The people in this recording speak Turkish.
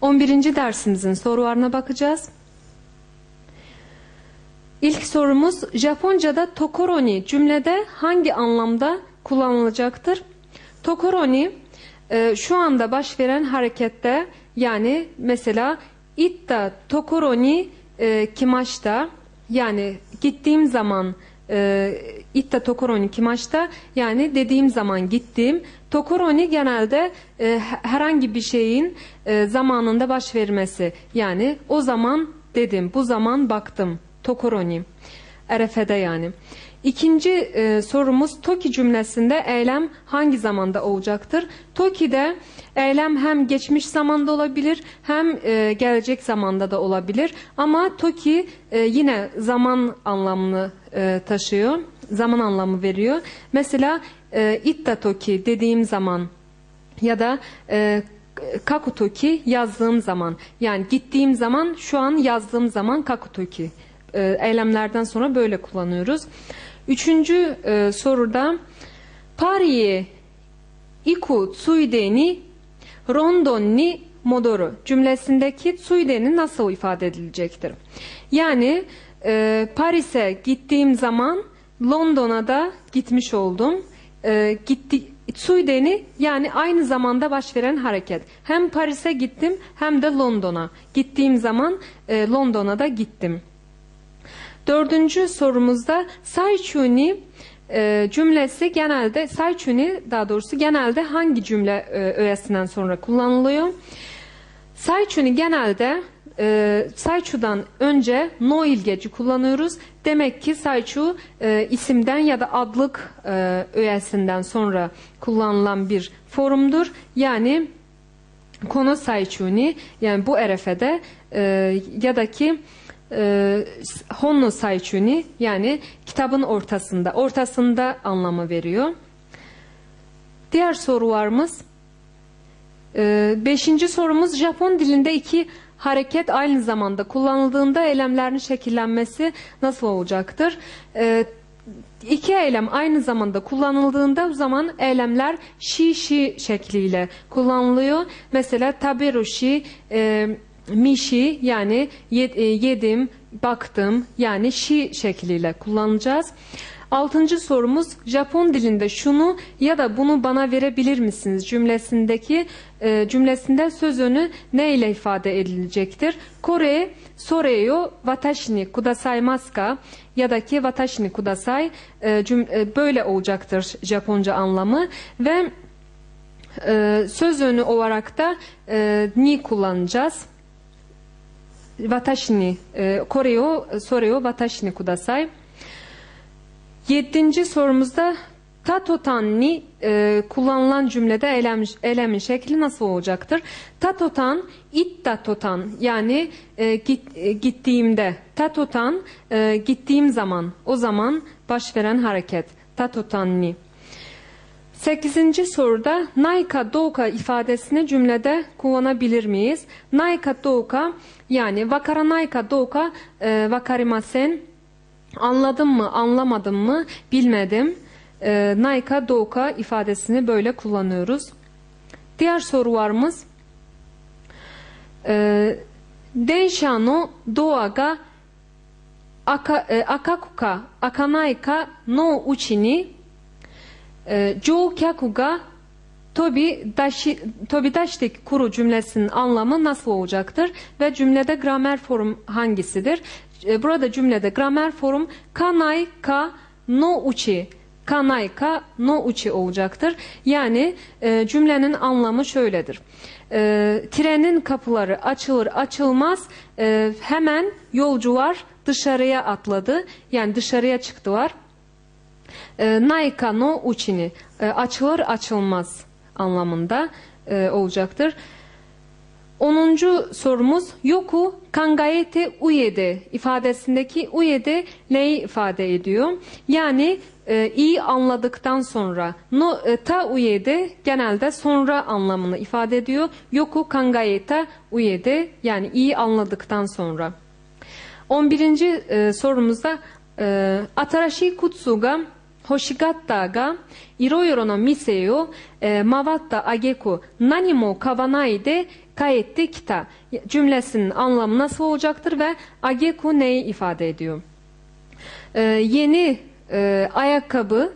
11. dersimizin sorularına bakacağız. İlk sorumuz Japonca'da tokoroni cümlede hangi anlamda kullanılacaktır? Tokoroni e, şu anda baş veren harekette yani mesela itta tokoroni e, kimaşta yani gittiğim zaman e, itta tokoroni kimaşta yani dediğim zaman gittim. Tokoroni genelde e, herhangi bir şeyin e, zamanında baş vermesi yani o zaman dedim bu zaman baktım tokoroni erefede yani. İkinci e, sorumuz Toki cümlesinde eylem hangi zamanda olacaktır? Toki'de eylem hem geçmiş zamanda olabilir hem e, gelecek zamanda da olabilir. Ama Toki e, yine zaman anlamını e, taşıyor. Zaman anlamı veriyor. Mesela e, itta Toki dediğim zaman ya da e, kakutoki yazdığım zaman yani gittiğim zaman şu an yazdığım zaman kakutoki e, eylemlerden sonra böyle kullanıyoruz. Üçüncü e, soruda Paris'e iku tsuide ni Rondon ni modoru cümlesindeki tsuide nasıl ifade edilecektir? Yani e, Paris'e gittiğim zaman London'a da gitmiş oldum. E, gitti, Tsuide'ni yani aynı zamanda baş veren hareket. Hem Paris'e gittim hem de London'a. Gittiğim zaman e, London'a da gittim. Dördüncü sorumuzda Saichuni e, cümlesi genelde Saichuni daha doğrusu genelde hangi cümle e, öğesinden sonra kullanılıyor? Saichuni genelde e, Saichu'dan önce no ilgeci kullanıyoruz. Demek ki Saichu e, isimden ya da adlık e, öğesinden sonra kullanılan bir formdur. Yani konu Saichuni yani bu erefede e, ya da ki e, Honno Saichuni yani kitabın ortasında, ortasında anlamı veriyor. Diğer sorularımız e, beşinci sorumuz Japon dilinde iki hareket aynı zamanda kullanıldığında eylemlerin şekillenmesi nasıl olacaktır? E, iki eylem aynı zamanda kullanıldığında o zaman eylemler shi shi şekliyle kullanılıyor. Mesela taberu shi e, mişi yani e, yedim, baktım yani şi şekliyle kullanacağız. Altıncı sorumuz Japon dilinde şunu ya da bunu bana verebilir misiniz cümlesindeki e, cümlesinde söz önü ne ile ifade edilecektir? Kore soreyo watashi ni kudasaimasu ka ya da ki watashi ni kudasai e, e, böyle olacaktır Japonca anlamı ve e, söz önü olarak da e, ni kullanacağız. Watashi e, Kore o soreyo watashi ni kudasai. Yedinci sorumuzda tatotan ni e, kullanılan cümlede eylem, eylemin şekli nasıl olacaktır? Tatotan, itta totan yani e, git, e, gittiğimde. Tatotan e, gittiğim zaman, o zaman baş veren hareket. Tatotan ni. Sekizinci soruda naika douka ifadesini cümlede kullanabilir miyiz? Naika douka yani vakara naika douka e, vakarimasen Anladım mı, anlamadım mı bilmedim. E, Nayka Doka ifadesini böyle kullanıyoruz. Diğer soru varımız. E, ee, Densha no aka, e, akakuka akanayka no uchi ni e, joukyaku ga tobi dashi, kuru cümlesinin anlamı nasıl olacaktır ve cümlede gramer form hangisidir? E, burada cümlede gramer form kanai ka no uchi kanai ka no uchi olacaktır. Yani e, cümlenin anlamı şöyledir. E, trenin kapıları açılır açılmaz e, hemen yolcular dışarıya atladı. Yani dışarıya çıktılar. E, Naika no uchini e, açılır açılmaz anlamında e, olacaktır. Onuncu sorumuz yoku kangaete uyede ifadesindeki uyede neyi ifade ediyor? Yani e, iyi anladıktan sonra no e, ta uyede genelde sonra anlamını ifade ediyor. Yoku kangaeta uyede yani iyi anladıktan sonra. 11. E, sorumuzda e, Atarashi kutsu ga Hoshigatta ga iroyoro no mise o e, mawatta ageku nani mo kawanai de kaetti kita cümlesinin anlamı nasıl olacaktır ve ageku neyi ifade ediyor? E, yeni e, ayakkabı